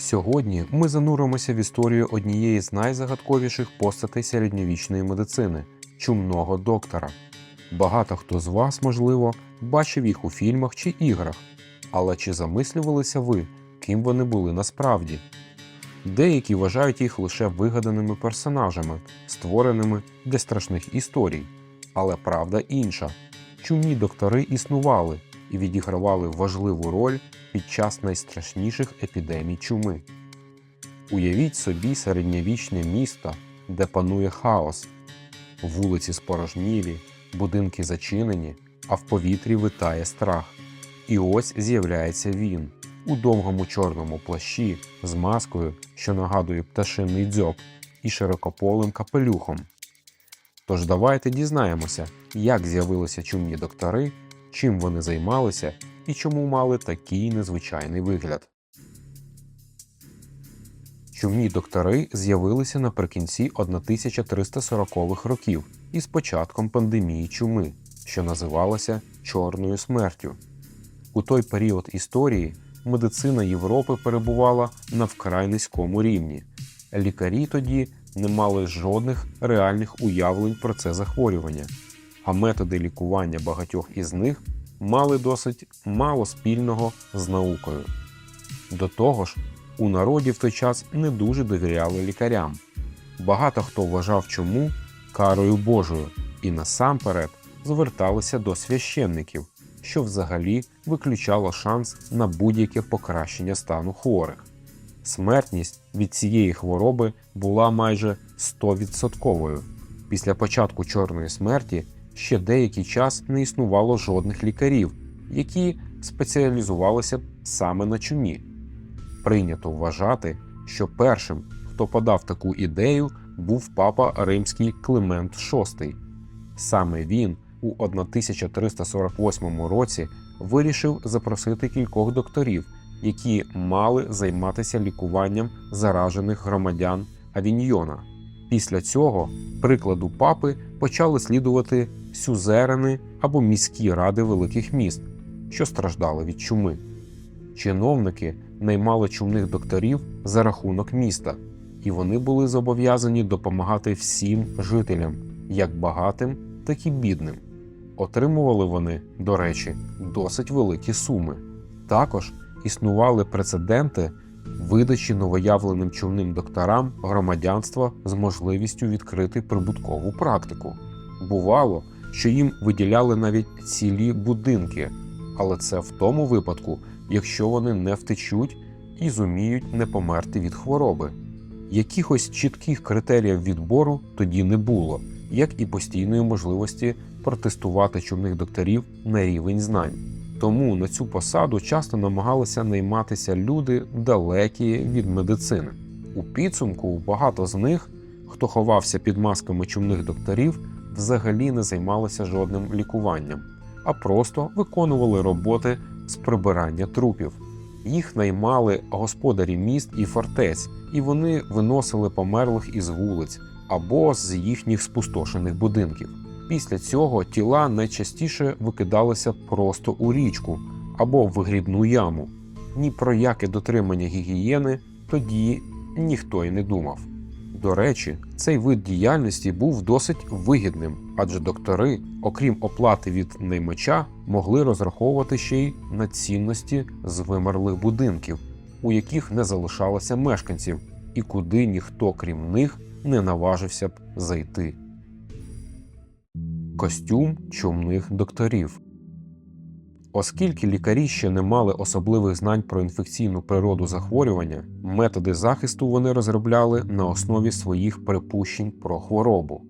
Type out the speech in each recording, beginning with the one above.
Сьогодні ми зануримося в історію однієї з найзагадковіших постатей середньовічної медицини чумного доктора. Багато хто з вас, можливо, бачив їх у фільмах чи іграх, але чи замислювалися ви, ким вони були насправді? Деякі вважають їх лише вигаданими персонажами, створеними для страшних історій. Але правда інша: чумні доктори існували і відігравали важливу роль під час найстрашніших епідемій чуми. Уявіть собі середньовічне місто, де панує хаос, вулиці спорожнілі, будинки зачинені, а в повітрі витає страх. І ось з'являється він у довгому чорному плащі з маскою, що нагадує пташиний дзьоб, і широкополим капелюхом. Тож давайте дізнаємося, як з'явилися чумні доктори, чим вони займалися і чому мали такий незвичайний вигляд. Чумні доктори з'явилися наприкінці 1340-х років із початком пандемії чуми, що називалася Чорною смертю. У той період історії медицина Європи перебувала на вкрай низькому рівні. Лікарі тоді не мали жодних реальних уявлень про це захворювання, а методи лікування багатьох із них мали досить мало спільного з наукою. До того ж, у народі в той час не дуже довіряли лікарям. Багато хто вважав чому карою Божою і насамперед зверталися до священників, що взагалі виключало шанс на будь-яке покращення стану хворих. Смертність від цієї хвороби була майже 100%. Після початку чорної смерті ще деякий час не існувало жодних лікарів, які спеціалізувалися саме на чумі. Прийнято вважати, що першим, хто подав таку ідею, був папа римський Климент VI. Саме він у 1348 році вирішив запросити кількох докторів, які мали займатися лікуванням заражених громадян Авіньйона. Після цього прикладу папи почали слідувати сюзерени або міські ради великих міст, що страждали від чуми. Чиновники наймали чумних докторів за рахунок міста, і вони були зобов'язані допомагати всім жителям, як багатим, так і бідним. Отримували вони, до речі, досить великі суми. Також існували прецеденти видачі новоявленим човним докторам громадянства з можливістю відкрити прибуткову практику. Бувало, що їм виділяли навіть цілі будинки, але це в тому випадку, якщо вони не втечуть і зуміють не померти від хвороби. Якихось чітких критеріїв відбору тоді не було, як і постійної можливості протестувати чумних докторів на рівень знань. Тому на цю посаду часто намагалися найматися люди далекі від медицини. У підсумку багато з них, хто ховався під масками чумних докторів, взагалі не займалися жодним лікуванням, а просто виконували роботи з прибирання трупів. Їх наймали господарі міст і фортець, і вони виносили померлих із вулиць або з їхніх спустошених будинків. Після цього тіла найчастіше викидалися просто у річку або в вигрібну яму. Ні про яке дотримання гігієни тоді ніхто й не думав. До речі, цей вид діяльності був досить вигідним, адже доктори, окрім оплати від наймача, могли розраховувати ще й на цінності з вимерлих будинків, у яких не залишалося мешканців, і куди ніхто, крім них, не наважився б зайти. Костюм чумних докторів. Оскільки лікарі ще не мали особливих знань про інфекційну природу захворювання, методи захисту вони розробляли на основі своїх припущень про хворобу.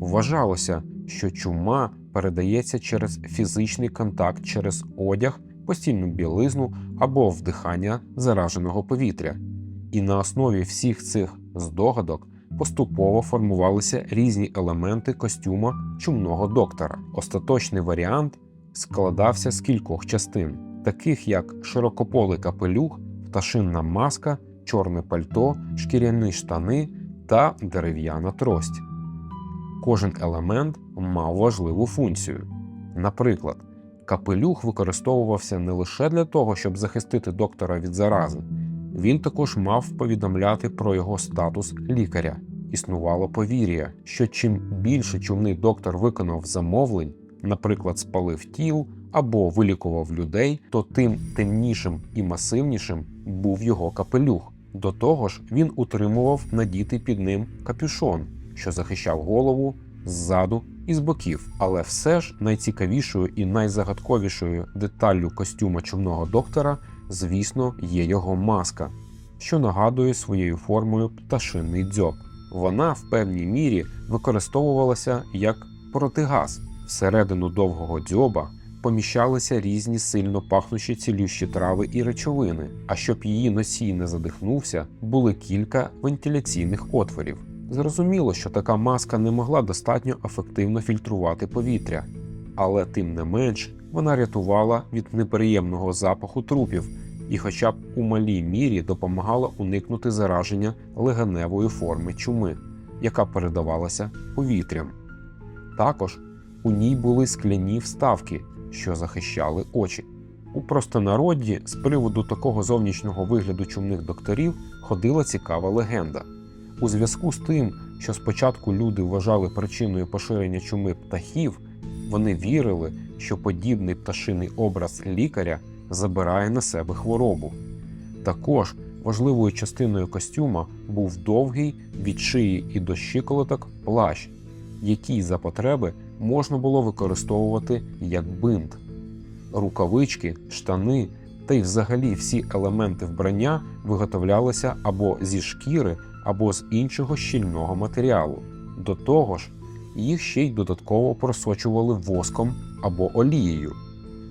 Вважалося, що чума передається через фізичний контакт через одяг, постільну білизну або вдихання зараженого повітря. І на основі всіх цих здогадок поступово формувалися різні елементи костюма чумного доктора. Остаточний варіант складався з кількох частин, таких як широкополий капелюх, пташинна маска, чорне пальто, шкіряні штани та дерев'яна трость. Кожен елемент мав важливу функцію. Наприклад, капелюх використовувався не лише для того, щоб захистити доктора від зарази, Він також мав повідомляти про його статус лікаря. Існувало повір'я, що чим більше чумний доктор виконав замовлень, наприклад, спалив тіл або вилікував людей, то тим темнішим і масивнішим був його капелюх. До того ж, він утримував надітий під ним капюшон, що захищав голову ззаду і з боків. Але все ж найцікавішою і найзагадковішою деталлю костюма чумного доктора, звісно, є його маска, що нагадує своєю формою пташиний дзьоб. Вона в певній мірі використовувалася як протигаз. Всередину довгого дзьоба поміщалися різні сильно пахнучі цілющі трави і речовини. А щоб її носій не задихнувся, були кілька вентиляційних отворів. Зрозуміло, що така маска не могла достатньо ефективно фільтрувати повітря, але тим не менш вона рятувала від неприємного запаху трупів і, хоча б у малій мірі, допомагала уникнути зараження легеневої форми чуми, яка передавалася повітрям. Також у ній були скляні вставки, що захищали очі. У простонароді з приводу такого зовнішнього вигляду чумних докторів ходила цікава легенда. У зв'язку з тим, що спочатку люди вважали причиною поширення чуми птахів, вони вірили, що подібний пташиний образ лікаря забирає на себе хворобу. Також важливою частиною костюма був довгий від шиї і до щиколоток плащ, який за потреби можна було використовувати як бинт. Рукавички, штани та й взагалі всі елементи вбрання виготовлялися або зі шкіри, або з іншого щільного матеріалу. До того ж, їх ще й додатково просочували воском або олією.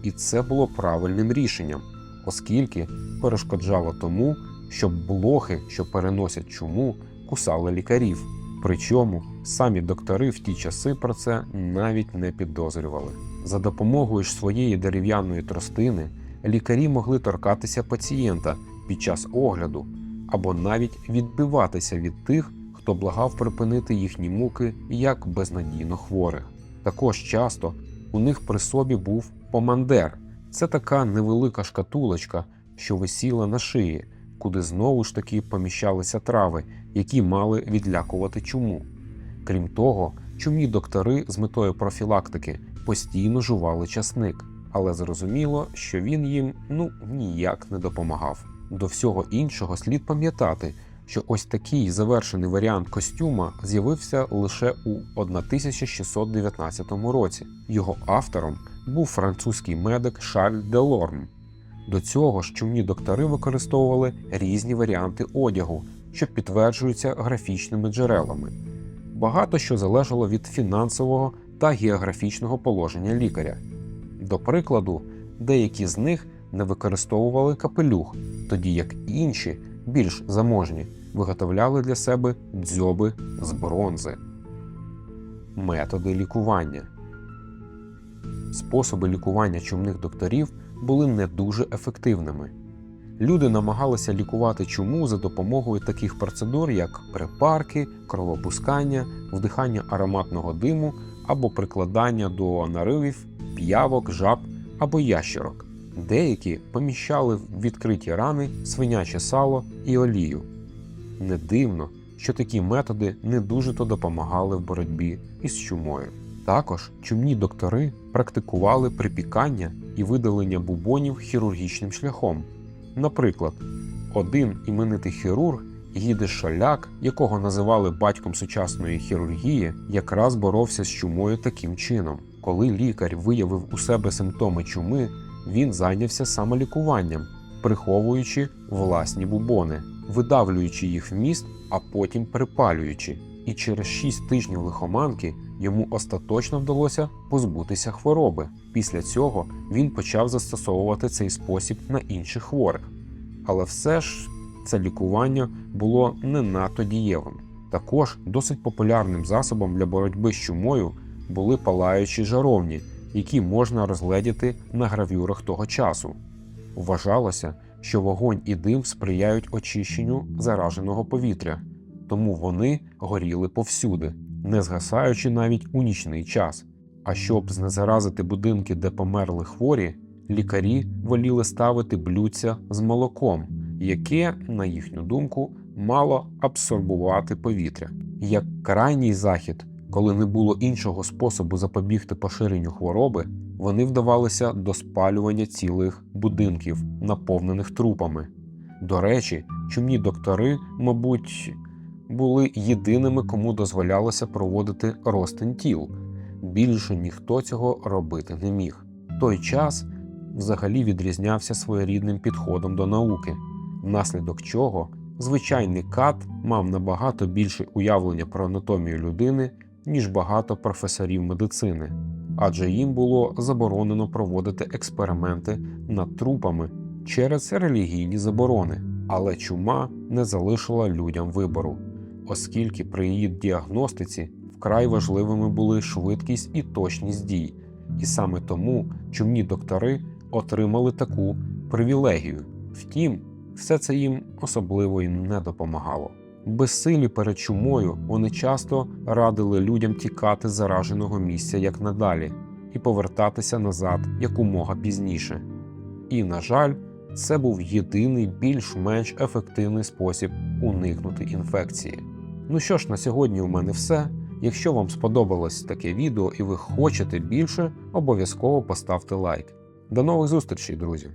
І це було правильним рішенням, оскільки перешкоджало тому, щоб блохи, що переносять чуму, кусали лікарів. Причому самі доктори в ті часи про це навіть не підозрювали. За допомогою ж своєї дерев'яної тростини лікарі могли торкатися пацієнта під час огляду або навіть відбиватися від тих, хто благав припинити їхні муки як безнадійно хворих. Також часто у них при собі був помандер. Це така невелика шкатулочка, що висіла на шиї, куди знову ж таки поміщалися трави, які мали відлякувати чуму. Крім того, чумні доктори з метою профілактики постійно жували часник, але зрозуміло, що він їм ну ніяк не допомагав. До всього іншого слід пам'ятати, що ось такий завершений варіант костюма з'явився лише у 1619 році. Його автором був французький медик Шарль Делорм. До цього ж чумні доктори використовували різні варіанти одягу, що підтверджуються графічними джерелами. Багато що залежало від фінансового та географічного положення лікаря. До прикладу, деякі з них не використовували капелюх, тоді як інші, більш заможні, виготовляли для себе дзьоби з бронзи. Методи лікування способи лікування чумних докторів були не дуже ефективними. Люди намагалися лікувати чуму за допомогою таких процедур, як припарки, кровопускання, вдихання ароматного диму або прикладання до наривів, п'явок, жаб або ящерок. Деякі поміщали в відкриті рани свиняче сало і олію. Не дивно, що такі методи не дуже то допомагали в боротьбі із чумою. Також чумні доктори практикували припікання і видалення бубонів хірургічним шляхом. Наприклад, один іменитий хірург Гіде Шаляк, якого називали батьком сучасної хірургії, якраз боровся з чумою таким чином. Коли лікар виявив у себе симптоми чуми, він зайнявся самолікуванням, приховуючи власні бубони, видавлюючи їх в міст, а потім припалюючи. І через 6 тижнів лихоманки йому остаточно вдалося позбутися хвороби. Після цього він почав застосовувати цей спосіб на інших хворих. Але все ж це лікування було не надто дієвим. Також досить популярним засобом для боротьби з чумою були палаючі жаровні, які можна розгледіти на гравюрах того часу. Вважалося, що вогонь і дим сприяють очищенню зараженого повітря, тому вони горіли повсюди, не згасаючи навіть у нічний час. А щоб знезаразити будинки, де померли хворі, лікарі воліли ставити блюдця з молоком, яке, на їхню думку, мало абсорбувати повітря. Як крайній захід, коли не було іншого способу запобігти поширенню хвороби, вони вдавалися до спалювання цілих будинків, наповнених трупами. До речі, чумні доктори, мабуть, були єдиними, кому дозволялося проводити розтин тіл. Більше ніхто цього робити не міг. Той час взагалі відрізнявся своєрідним підходом до науки, внаслідок чого звичайний кат мав набагато більше уявлення про анатомію людини, ніж багато професорів медицини, адже їм було заборонено проводити експерименти над трупами через релігійні заборони. Але чума не залишила людям вибору, оскільки при її діагностиці вкрай важливими були швидкість і точність дій, і саме тому чумні доктори отримали таку привілегію. Втім, все це їм особливо й не допомагало. Безсилі перед чумою вони часто радили людям тікати з зараженого місця як надалі і повертатися назад якомога пізніше. І, на жаль, це був єдиний більш-менш ефективний спосіб уникнути інфекції. Ну що ж, на сьогодні у мене все. Якщо вам сподобалось таке відео і ви хочете більше, обов'язково поставте лайк. До нових зустрічей, друзі!